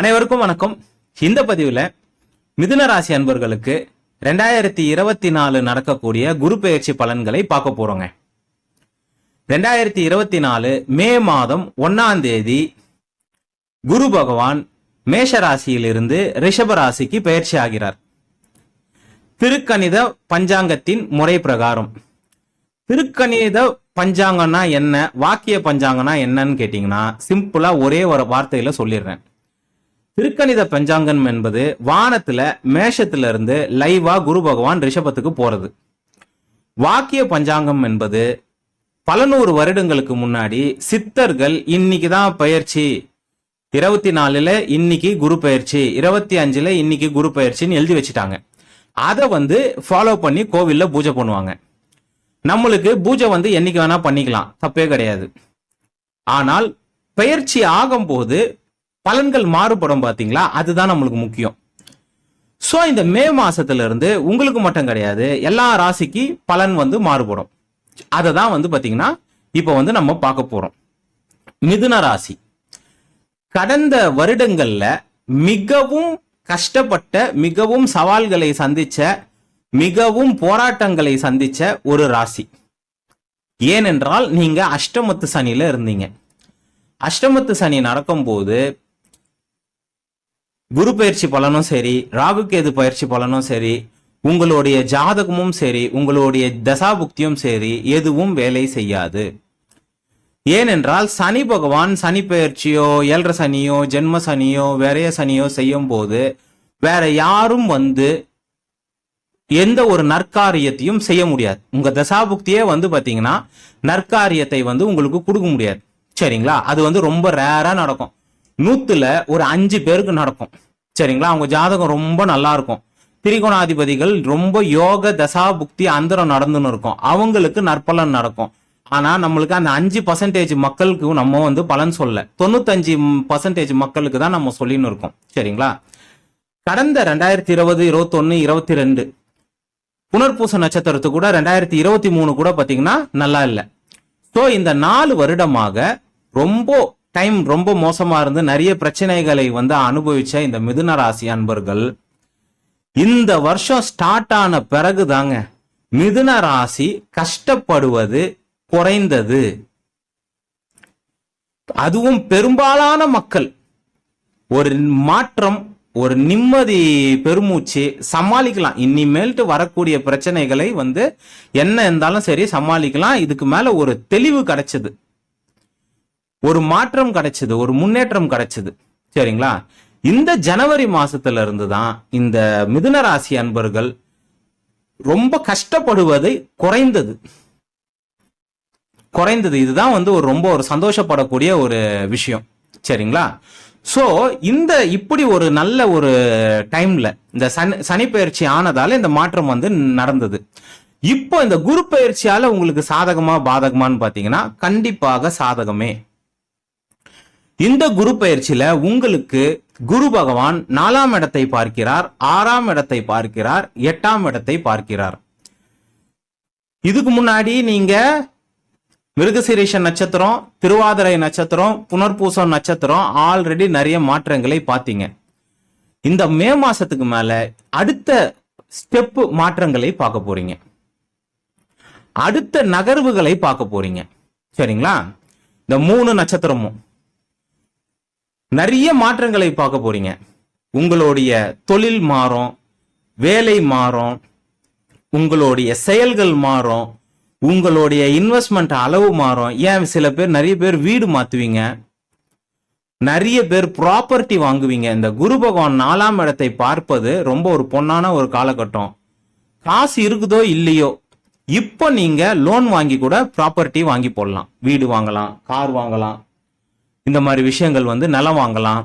அனைவருக்கும் வணக்கம். இந்த பதிவில் மிதுன ராசி அன்பர்களுக்கு ரெண்டாயிரத்தி இருபத்தி நாலு நடக்கக்கூடிய குரு பெயர்ச்சி பலன்களை பார்க்க போறோங்க. ரெண்டாயிரத்தி இருபத்தி நாலு மே மாதம் ஒன்னாம் தேதி குரு பகவான் மேஷ ராசியிலிருந்து ரிஷப ராசிக்கு பெயர்ச்சி ஆகிறார். திருக்கணித பஞ்சாங்கத்தின் முறை பிரகாரம். திருக்கணித பஞ்சாங்கம்னா என்ன? வாக்கிய பஞ்சாங்கம்னா என்னன்னு கேட்டீங்கன்னா சிம்பிளா ஒரே ஒரு வார்த்தையில சொல்லிடுறேன். திருக்கணித பஞ்சாங்கம் என்பது வானத்துல மேஷத்துல இருந்து லைவா குரு பகவான் ரிஷபத்துக்கு போறது. வாக்கிய பஞ்சாங்கம் என்பது பல நூறு வருடங்களுக்கு முன்னாடி சித்தர்கள் இன்னைக்கு தான் பயிற்சி. இருபத்தி நாலுல இன்னைக்கு குரு பயிற்சி இருபத்தி அஞ்சுல இன்னைக்கு குரு பயிற்சின்னு எழுதி வச்சுட்டாங்க. அதை வந்து ஃபாலோ பண்ணி கோவில்ல பூஜை பண்ணுவாங்க. நம்மளுக்கு பூஜை வந்து என்னைக்கு வேணா பண்ணிக்கலாம் தப்பே கிடையாது. ஆனால் பயிற்சி ஆகும்போது பலன்கள் மாறுபடும் பாத்தீங்களா? அதுதான் நம்மளுக்கு முக்கியம். ஸோ இந்த மே மாசத்துல இருந்து உங்களுக்கு மட்டும் கிடையாது எல்லா ராசிக்கு பலன் வந்து மாறுபடும். அதை தான் வந்து பாத்தீங்கன்னா இப்போ வந்து நம்ம பார்க்க போறோம். மிதுன ராசி. கடந்த வருடங்கள்ல மிகவும் கஷ்டப்பட்ட மிகவும் சவால்களை சந்திச்ச மிகவும் போராட்டங்களை சந்திச்ச ஒரு ராசி. ஏனென்றால் நீங்க அஷ்டமத்து சனியில இருந்தீங்க. அஷ்டமத்து சனி நடக்கும்போது குரு பயிற்சி பலனும் சரி ராகு கேது பயிற்சி பலனும் சரி உங்களுடைய ஜாதகமும் சரி உங்களுடைய தசாபுக்தியும் சரி எதுவும் வேலை செய்யாது. ஏனென்றால் சனி பகவான் சனி பயிற்சியோ ஏழரை சனியோ ஜென்ம சனியோ விரைய சனியோ செய்யும் போது வேற யாரும் வந்து எந்த ஒரு நற்காரியத்தையும் செய்ய முடியாது. உங்க தசாபுக்தியே வந்து பாத்தீங்கன்னா நற்காரியத்தை வந்து உங்களுக்கு கொடுக்க முடியாது. சரிங்களா? அது வந்து ரொம்ப ரேரா நடக்கும். நூத்துல ஒரு அஞ்சு பேருக்கு நடக்கும். சரிங்களா? அவங்க ஜாதகம் ரொம்ப நல்லா இருக்கும். திரிகோணாதிபதிகள் ரொம்ப யோக தசா புக்தி அந்தரம் நடந்துன்னு இருக்கும். அவங்களுக்கு நற்பலன் நடக்கும். ஆனா நம்மளுக்கு அந்த அஞ்சு பர்சன்டேஜ் மக்களுக்கு நம்ம வந்து பலன் சொல்ல. தொண்ணூத்தஞ்சு பர்சன்டேஜ் மக்களுக்கு தான் நம்ம சொல்லின்னு இருக்கோம். சரிங்களா? கடந்த ரெண்டாயிரத்தி இருபது இருபத்தொன்னு இருபத்தி ரெண்டு புனர்பூச நட்சத்திரத்து கூட ரெண்டாயிரத்தி இருபத்தி மூணு கூட பாத்தீங்கன்னா நல்லா இல்லை. ஸோ இந்த நாலு வருடமாக ரொம்ப டைம் ரொம்ப மோசமா இருந்து நிறைய பிரச்சனைகளை வந்து அனுபவிச்ச இந்த மிதுன ராசி அன்பர்கள். இந்த வருஷம் ஸ்டார்ட் ஆன பிறகுதாங்க மிதுன ராசி கஷ்டப்படுவது குறைந்தது. அதுவும் பெரும்பாலான மக்கள். ஒரு மாற்றம் ஒரு நிம்மதி பெருமூச்சு சமாளிக்கலாம். இனிமேல்ட்டு வரக்கூடிய பிரச்சனைகளை வந்து என்ன இருந்தாலும் சரி சமாளிக்கலாம். இதுக்கு மேல ஒரு தெளிவு கிடைச்சது. ஒரு மாற்றம் கிடைச்சது ஒரு முன்னேற்றம் கிடைச்சது. சரிங்களா? இந்த ஜனவரி மாசத்துல இருந்து தான் இந்த மிதுன ராசி அன்பர்கள் ரொம்ப கஷ்டப்படுவது குறைந்தது. குறைந்தது. இதுதான் வந்து ஒரு ரொம்ப ஒரு சந்தோஷப்படக்கூடிய ஒரு விஷயம். சரிங்களா? சோ இந்த இப்படி ஒரு நல்ல ஒரு டைம்ல இந்த சனி சனி பயிற்சி ஆனதால இந்த மாற்றம் வந்து நடந்தது. இப்போ இந்த குரு பயிற்சியால உங்களுக்கு சாதகமா பாதகமான்னு பாத்தீங்கன்னா கண்டிப்பாக சாதகமே. இந்த குரு பயிற்சியில உங்களுக்கு குரு பகவான் நாலாம் இடத்தை பார்க்கிறார் ஆறாம் இடத்தை பார்க்கிறார் எட்டாம் இடத்தை பார்க்கிறார். இதுக்கு முன்னாடி நீங்க மிருகசீரீஷ நட்சத்திரம் திருவாதிரை நட்சத்திரம் புனர்பூசம் நட்சத்திரம் ஆல்ரெடி நிறைய மாற்றங்களை பார்த்தீங்க. இந்த மே மாசத்துக்கு மேல அடுத்த ஸ்டெப் மாற்றங்களை பார்க்க போறீங்க. அடுத்த நகர்வுகளை பார்க்க போறீங்க. சரிங்களா? இந்த மூணு நட்சத்திரமும். நிறைய மாற்றங்களை பார்க்க போறீங்க. உங்களுடைய தொழில் மாறும் வேலை மாறும் உங்களுடைய செயல்கள் மாறும் உங்களுடைய இன்வெஸ்ட்மெண்ட் அளவு மாறும். ஏன் சில பேர் நிறைய பேர் வீடு மாத்துவீங்க? நிறைய பேர் ப்ராப்பர்ட்டி வாங்குவீங்க. இந்த குரு பகவான் நாலாம் இடத்தை பார்ப்பது ரொம்ப ஒரு பொன்னான ஒரு காலகட்டம். காசு இருக்குதோ இல்லையோ இப்போ நீங்க லோன் வாங்கி கூட ப்ராப்பர்ட்டி வாங்கி போடலாம். வீடு வாங்கலாம் கார் வாங்கலாம். இந்த மாதிரி விஷயங்கள் வந்து நிலம் வாங்கலாம்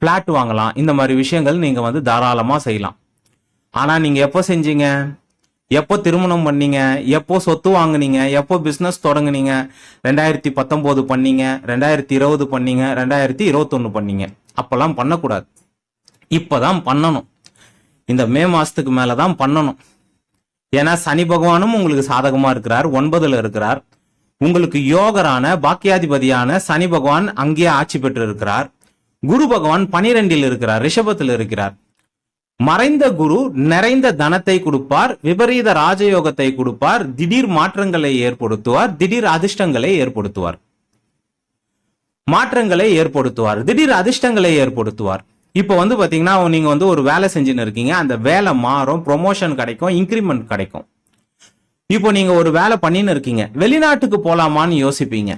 ஃப்ளாட் வாங்கலாம் இந்த மாதிரி விஷயங்கள் நீங்கள் வந்து தாராளமாக செய்யலாம். ஆனால் நீங்கள் எப்போ செஞ்சீங்க? எப்போ திருமணம் பண்ணீங்க? எப்போ சொத்து வாங்குனீங்க? எப்போ பிஸ்னஸ் தொடங்குனீங்க? ரெண்டாயிரத்தி பத்தொம்போது பண்ணீங்க ரெண்டாயிரத்தி இருபது பண்ணீங்க ரெண்டாயிரத்தி இருபத்தொன்று பண்ணீங்க. அப்போல்லாம் பண்ணக்கூடாது. இப்போ தான் பண்ணணும். இந்த மே மாதத்துக்கு மேலே தான் பண்ணணும். ஏன்னா சனி பகவானும் உங்களுக்கு சாதகமாக இருக்கிறார் ஒன்பதில் இருக்கிறார். உங்களுக்கு யோகரான பாக்கியாதிபதியான சனி பகவான் அங்கே ஆட்சி பெற்று இருக்கிறார் குரு பகவான் பனிரெண்டில் இருக்கிறார் ரிஷபத்தில் இருக்கிறார். மறைந்த குரு நிறைந்த தனத்தை கொடுப்பார் விபரீத ராஜயோகத்தை கொடுப்பார் திடீர் மாற்றங்களை ஏற்படுத்துவார் திடீர் அதிர்ஷ்டங்களை ஏற்படுத்துவார். மாற்றங்களை ஏற்படுத்துவார் திடீர் அதிர்ஷ்டங்களை ஏற்படுத்துவார். இப்போ வந்து பாத்தீங்கன்னா நீங்க வந்து ஒரு வேலை செஞ்சுன்னு இருக்கீங்க அந்த வேலை மாறும் ப்ரொமோஷன் கிடைக்கும் இன்க்ரிமெண்ட் கிடைக்கும். இப்போ நீங்க ஒரு வேலை பண்ணின்னு இருக்கீங்க. வெளிநாட்டுக்கு போலாமான்னு யோசிப்பீங்க.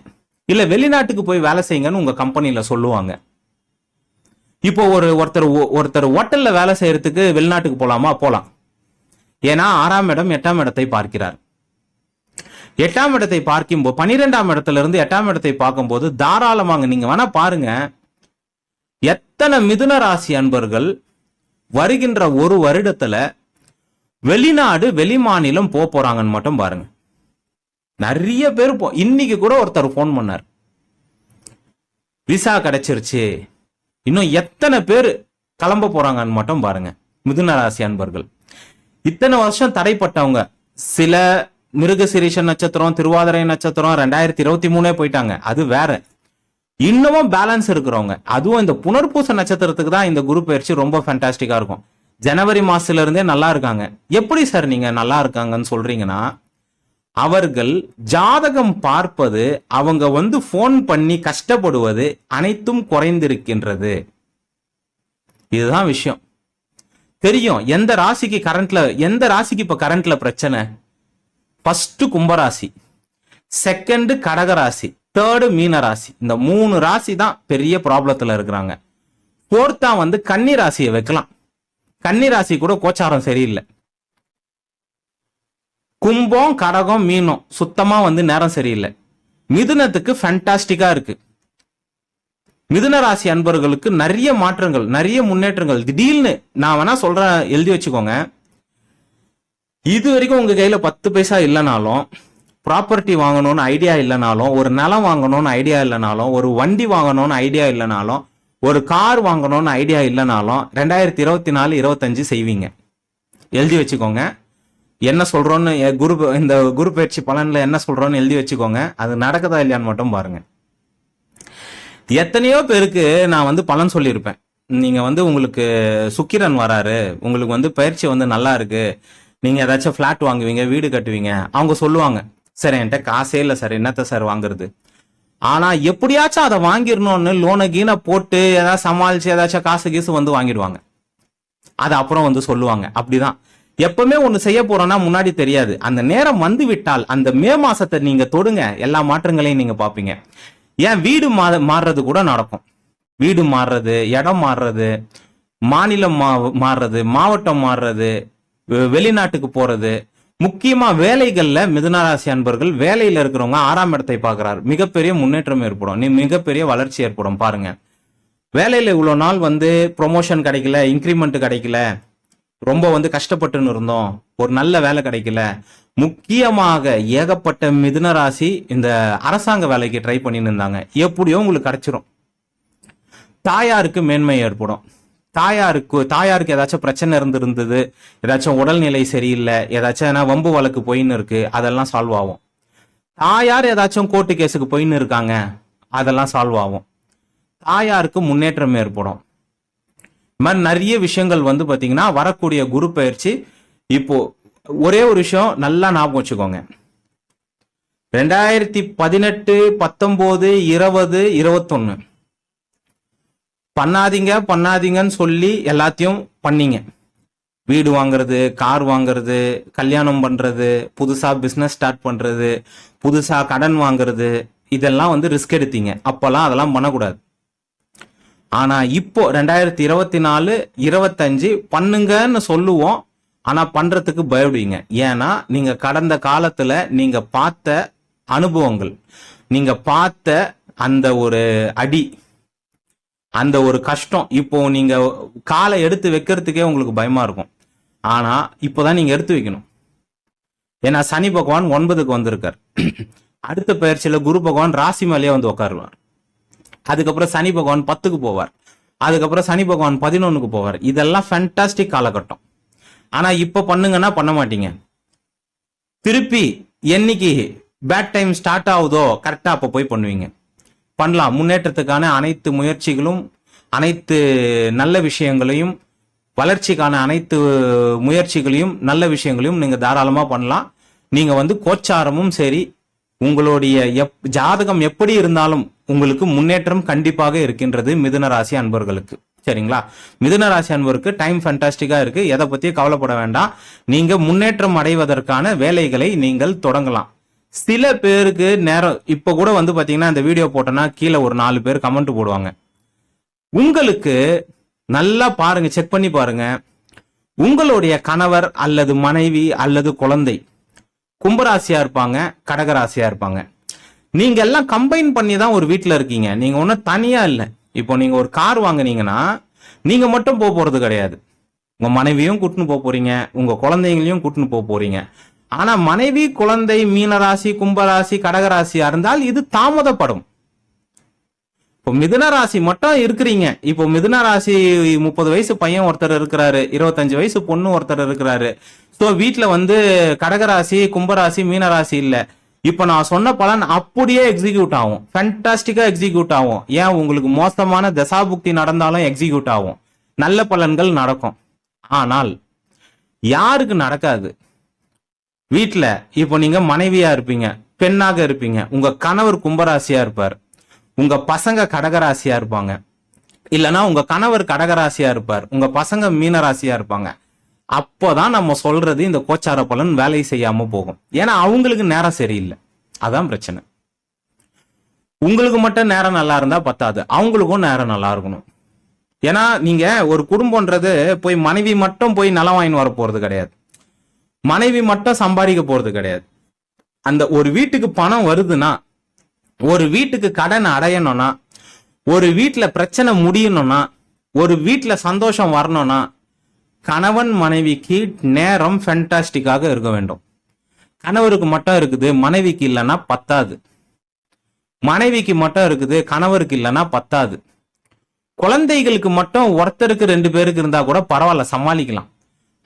இல்ல வெளிநாட்டுக்கு போய் வேலை செய்யுங்கன்னு உங்க கம்பெனியில சொல்லுவாங்க. இப்போ ஒரு ஒருத்தர் ஒருத்தர் ஹோட்டல்ல வேலை செய்யறதுக்கு வெளிநாட்டுக்கு போலாமா? போலாம். ஏன்னா ஆறாம் இடம் எட்டாம் இடத்தை பார்க்கிறார். எட்டாம் இடத்தை பார்க்கும்போது பனிரெண்டாம் இடத்துல இருந்து எட்டாம் இடத்தை பார்க்கும்போது தாராளமாக நீங்க வேணா பாருங்க. எத்தனை மிதுன ராசி அன்பர்கள் வருகின்ற ஒரு வருடத்துல வெளிநாடு வெளிமாநிலம் போக போறாங்கன்னு மட்டும் பாருங்க. நிறைய பேர் போ இன்னைக்கு கூட ஒருத்தர் ஃபோன் பண்ணார். விசா கிடைச்சிருச்சு. இன்னும் எத்தனை பேர் கிளம்ப போறாங்கன்னு மட்டும் பாருங்க. மிதுன ராசி அன்பர்கள். இத்தனை வருஷம் தடைப்பட்டவங்க. சில மிருகசிரீஷ நட்சத்திரம் திருவாதிரை நட்சத்திரம் ரெண்டாயிரத்தி இருபத்தி மூணே போயிட்டாங்க. அது வேற. இன்னமும் பேலன்ஸ் இருக்கிறவங்க. அதுவும் இந்த புனர்பூச நட்சத்திரத்துக்கு தான் இந்த குரு பயிற்சி ரொம்ப ஃபேண்டாஸ்டிக்கா இருக்கும். ஜனவரி மாசத்துல இருந்தே நல்லா இருக்காங்க. எப்படி சார் நீங்க நல்லா இருக்காங்கன்னு சொல்றீங்கன்னா அவர்கள் ஜாதகம் பார்ப்பது அவங்க வந்து ஃபோன் பண்ணி கஷ்டப்படுவது அனைத்தும் குறைந்திருக்கின்றது. இதுதான் விஷயம். தெரியும் எந்த ராசிக்கு கரண்ட்ல எந்த ராசிக்கு இப்ப கரண்ட்ல பிரச்சனை? ஃபர்ஸ்ட் கும்பராசி செகண்ட் கடகராசி தேர்டு மீன ராசி இந்த மூணு ராசி தான் பெரிய ப்ராப்ளத்துல இருக்கிறாங்க. ஃபோர்த்தா வந்து கன்னி ராசியை வைக்கலாம். கன்னிராசி கூட கோச்சாரம் சரியில்லை. கும்பம் கடகம் மீனம் சுத்தமா வந்து நேரம் சரியில்லை. மிதுனத்துக்கு ஃபேண்டாஸ்டிக்கா இருக்கு. மிதுன ராசி அன்பர்களுக்கு நிறைய மாற்றங்கள் நிறைய முன்னேற்றங்கள். திடீர்னு நான் வேணா சொல்றேன் எழுதி வச்சுக்கோங்க. இது வரைக்கும் உங்க கையில பத்து பைசா இல்லைனாலும் ப்ராப்பர்ட்டி வாங்கணும்னு ஐடியா இல்லைனாலும் ஒரு நிலம் வாங்கணும்னு ஐடியா இல்லைனாலும் ஒரு வண்டி வாங்கணும்னு ஐடியா இல்லைனாலும் ஒரு கார் வாங்கணும்னு ஐடியா இல்லைனாலும் ரெண்டாயிரத்தி இருபத்தி நாலு இருபத்தஞ்சு செய்வீங்க. எழுதி வச்சுக்கோங்க. என்ன சொல்கிறோன்னு எ- குரு இந்த குரு பயிற்சி பலனில் என்ன சொல்றோன்னு எழுதி வச்சுக்கோங்க. அது நடக்குதா இல்லையான்னு மட்டும் பாருங்க. எத்தனையோ பேருக்கு நான் வந்து பலன் சொல்லியிருப்பேன். நீங்கள் வந்து உங்களுக்கு சுக்கிரன் வராரு. உங்களுக்கு வந்து பயிற்சி வந்து நல்லா இருக்கு. நீங்கள் ஏதாச்சும் ஃப்ளாட் வாங்குவீங்க வீடு கட்டுவீங்க. அவங்க சொல்லுவாங்க சார் என்கிட்ட காசே இல்லை சார். என்னத்த சார் வாங்குறது? ஆனா எப்படியாச்சும் அதை வாங்கிடணும்னு லோனை கீனை போட்டு ஏதாவது சமாளிச்சு ஏதாச்சும் காசு கீசு வந்து வாங்கிடுவாங்க. அது அப்புறம் வந்து சொல்லுவாங்க. அப்படிதான். எப்பவுமே ஒண்ணு செய்ய போறோம்னா முன்னாடி தெரியாது. அந்த நேரம் வந்து விட்டால் அந்த மே மாசத்தை நீங்க தொடுங்க. எல்லா மாற்றங்களையும் நீங்க பாப்பீங்க ஏன் வீடு மா மாறுறது கூட நடக்கும். வீடு மாறுறது இடம் மாறுறது மாநிலம் மா மாறுறது மாவட்டம் மாறுறது வெ- வெளிநாட்டுக்கு போறது முக்கியமா வேலைகள்ல மிதுனராசி அன்பர்கள் வேலையில இருக்கிறவங்க ஆறாம் இடத்தை பார்க்கறாரு. மிகப்பெரிய முன்னேற்றம் ஏற்படும். நீ மிகப்பெரிய வளர்ச்சி ஏற்படும். பாருங்க. வேலையில இவ்வளவு நாள் வந்து ப்ரொமோஷன் கிடைக்கல இன்க்ரிமெண்ட் கிடைக்கல. ரொம்ப வந்து கஷ்டப்பட்டுன்னு இருந்தோம். ஒரு நல்ல வேலை கிடைக்கல. முக்கியமாக ஏகப்பட்ட மிதுனராசி இந்த அரசாங்க வேலைக்கு ட்ரை பண்ணின்னு இருந்தாங்க. எப்படியோ உங்களுக்கு கிடைச்சிரும். தாயாருக்கு மேன்மை ஏற்படும். தாயாருக்கு தாயாருக்கு ஏதாச்சும் பிரச்சனை இருந்திருந்தது ஏதாச்சும் உடல்நிலை சரியில்லை ஏதாச்சும் ஏன்னா வம்பு வழக்கு போயின்னு இருக்கு அதெல்லாம் சால்வ் ஆகும். தாயார் ஏதாச்சும் கோர்ட்டு கேஸுக்கு போயின்னு இருக்காங்க அதெல்லாம் சால்வ் ஆகும். தாயாருக்கு முன்னேற்றம் ஏற்படும். இது மாதிரி நிறைய விஷயங்கள் வந்து பார்த்தீங்கன்னா வரக்கூடிய குரு பயிற்சி இப்போ ஒரே ஒரு விஷயம் நல்லா ஞாபகம் வச்சுக்கோங்க. ரெண்டாயிரத்தி பதினெட்டு பத்தொன்பது இருபது இருபத்தொன்னு. பண்ணாதீங்க பண்ணாதீங்கன்னு சொல்லி எல்லாத்தையும் பண்ணீங்க. வீடு வாங்குறது கார் வாங்குறது கல்யாணம் பண்றது புதுசா பிசினஸ் ஸ்டார்ட் பண்றது புதுசா கடன் வாங்குறது இதெல்லாம் வந்து ரிஸ்க் எடுத்தீங்க. அப்பெல்லாம் அதெல்லாம் பண்ணக்கூடாது. ஆனா இப்போ ரெண்டாயிரத்தி இருபத்தி நாலு இருபத்தஞ்சு பண்ணுங்கன்னு சொல்லுவோம். ஆனா பண்றதுக்கு பயப்படுவீங்க. ஏன்னா நீங்க கடந்த காலத்துல நீங்க பார்த்த அனுபவங்கள். நீங்க பார்த்த அந்த ஒரு அடி. அந்த ஒரு கஷ்டம். இப்போ நீங்க காலை எடுத்து வைக்கிறதுக்கே உங்களுக்கு பயமா இருக்கும். ஆனா இப்போதான் நீங்க எடுத்து வைக்கணும். ஏன்னா சனி பகவான் ஒன்பதுக்கு வந்திருக்கார். அடுத்த பயிற்சியில குரு பகவான் ராசி மேலேயே வந்து உட்காருவார் அதுக்கப்புறம் சனி பகவான் பத்துக்கு போவார். அதுக்கப்புறம் சனி பகவான் பதினொன்னுக்கு போவார். இதெல்லாம் ஃபேண்டாஸ்டிக் காலகட்டம். ஆனா இப்ப பண்ணுங்கன்னா பண்ண மாட்டீங்க. திருப்பி என்னைக்கு பேட் டைம் ஸ்டார்ட் ஆகுதோ கரெக்டா அப்ப போய் பண்ணுவீங்க. பண்ணலாம். முன்னேற்றத்துக்கான அனைத்து முயற்சிகளும் அனைத்து நல்ல விஷயங்களையும் வளர்ச்சிக்கான அனைத்து முயற்சிகளையும் நல்ல விஷயங்களையும் நீங்கள் தாராளமாக பண்ணலாம். நீங்கள் வந்து கோச்சாரமும் சரி உங்களுடைய எப் ஜாதகம் எப்படி இருந்தாலும் உங்களுக்கு முன்னேற்றம் கண்டிப்பாக இருக்கின்றது மிதுன ராசி அன்பர்களுக்கு. சரிங்களா? மிதுன ராசி அன்பருக்கு டைம் ஃபண்டாஸ்டிக்காக இருக்கு. எதை பற்றியும் கவலைப்பட வேண்டாம். நீங்கள் முன்னேற்றம் அடைவதற்கான வேலைகளை நீங்கள் தொடங்கலாம். சில பேருக்கு நேரம் இப்ப கூட வந்து பாத்தீங்கன்னா இந்த வீடியோ போட்டோன்னா கீழே ஒரு நாலு பேர் கமெண்ட் போடுவாங்க. உங்களுக்கு நல்லா பாருங்க செக் பண்ணி பாருங்க. உங்களுடைய கணவர் அல்லது மனைவி அல்லது குழந்தை கும்பராசியா இருப்பாங்க கடகராசியா இருப்பாங்க. நீங்க எல்லாம் கம்பைன் பண்ணி தான் ஒரு வீட்டில் இருக்கீங்க. நீங்க ஒன்றும் தனியா இல்லை. இப்போ நீங்க ஒரு கார் வாங்கினீங்கன்னா நீங்க மட்டும் போக போறது கிடையாது. உங்க மனைவியும் கூட்டின்னு போக போறீங்க உங்க குழந்தைங்களையும் கூட்டின்னு போக போறீங்க. ஆனா மனைவி குழந்தை மீனராசி கும்பராசி கடகராசியா இருந்தால் இது தாமதப்படும். இப்போ மிதுன ராசி மட்டும் இருக்கிறீங்க. இப்போ மிதுன ராசி முப்பது வயசு பையன் ஒருத்தர் இருக்கிறாரு இருபத்தஞ்சு வயசு பொண்ணு ஒருத்தர் இருக்கிறாரு. ஸோ வீட்டில் வந்து கடகராசி கும்பராசி மீனராசி இல்லை. இப்போ நான் சொன்ன பலன் அப்படியே எக்ஸிக்யூட் ஆகும். ஃபேண்டாஸ்டிக்கா எக்ஸிக்யூட் ஆகும். ஏன்? உங்களுக்கு மோசமான தசாபுக்தி நடந்தாலும் எக்ஸிக்யூட் ஆகும். நல்ல பலன்கள் நடக்கும். ஆனால் யாருக்கு நடக்காது? வீட்டில் இப்போ நீங்க மனைவியா இருப்பீங்க பெண்ணாக இருப்பீங்க உங்க கணவர் கும்பராசியா இருப்பார். உங்க பசங்க கடகராசியா இருப்பாங்க. இல்லைன்னா உங்க கணவர் கடகராசியா இருப்பார் உங்க பசங்க மீனராசியா இருப்பாங்க. அப்போதான் நம்ம சொல்றது இந்த கோச்சார பலன் வேலை செய்யாம போகும். ஏன்னா அவங்களுக்கு நேரம் சரியில்லை. அதான் பிரச்சனை. உங்களுக்கு மட்டும் நேரம் நல்லா இருந்தா பத்தாது. அவங்களுக்கும் நேரம் நல்லா இருக்கணும். ஏன்னா நீங்க ஒரு குடும்பம்ன்றது போய் மனைவி மட்டும் போய் நலம் வாங்கின்னு வர போறது கிடையாது. மனைவி மட்டும் சம்பாதிக்க போறது கிடையாது. அந்த ஒரு வீட்டுக்கு பணம் வருதுன்னா ஒரு வீட்டுக்கு கடன் அடையணும்னா ஒரு வீட்டுல பிரச்சனை முடியணும்னா ஒரு வீட்டுல சந்தோஷம் வரணும்னா கணவன் மனைவிக்கு நேரம் ஃபென்டாஸ்டிக்காக இருக்க வேண்டும். கணவருக்கு மட்டும் இருக்குது மனைவிக்கு இல்லைன்னா பத்தாது. மனைவிக்கு மட்டும் இருக்குது கணவருக்கு இல்லைன்னா பத்தாது. குழந்தைகளுக்கு மட்டும் ஒருத்தருக்கு ரெண்டு பேருக்கு இருந்தா கூட பரவாயில்ல சமாளிக்கலாம்.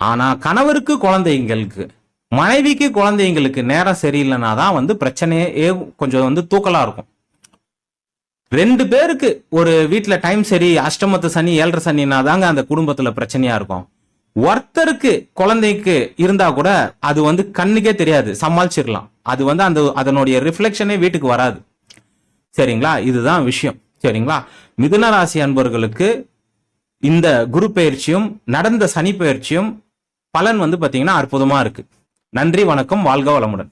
ஆனா கணவருக்கு குழந்தைங்களுக்கு மனைவிக்கு குழந்தைங்களுக்கு நேரம் சரியில்லைனா தான் வந்து பிரச்சனையே கொஞ்சம் வந்து தூக்கலா இருக்கும். ரெண்டு பேருக்கு ஒரு வீட்டில் டைம் சரி அஷ்டமத்து சனி ஏழரை சனினா தாங்க அந்த குடும்பத்தில் பிரச்சனையா இருக்கும். ஒருத்தருக்கு குழந்தைக்கு இருந்தா கூட அது வந்து கண்ணுக்கே தெரியாது சமாளிச்சிடலாம். அது வந்து அந்த அதனுடைய ரிஃப்ளெக்ஷனே வீட்டுக்கு வராது. சரிங்களா? இதுதான் விஷயம். சரிங்களா? மிதுன ராசி அன்பர்களுக்கு இந்த குரு பயிற்சியும் நடந்த சனி பயிற்சியும் பலன் வந்து பார்த்தீங்கன்னா அற்புதமாக இருக்குது நன்றி வணக்கம் வாழ்க வளமுடன்.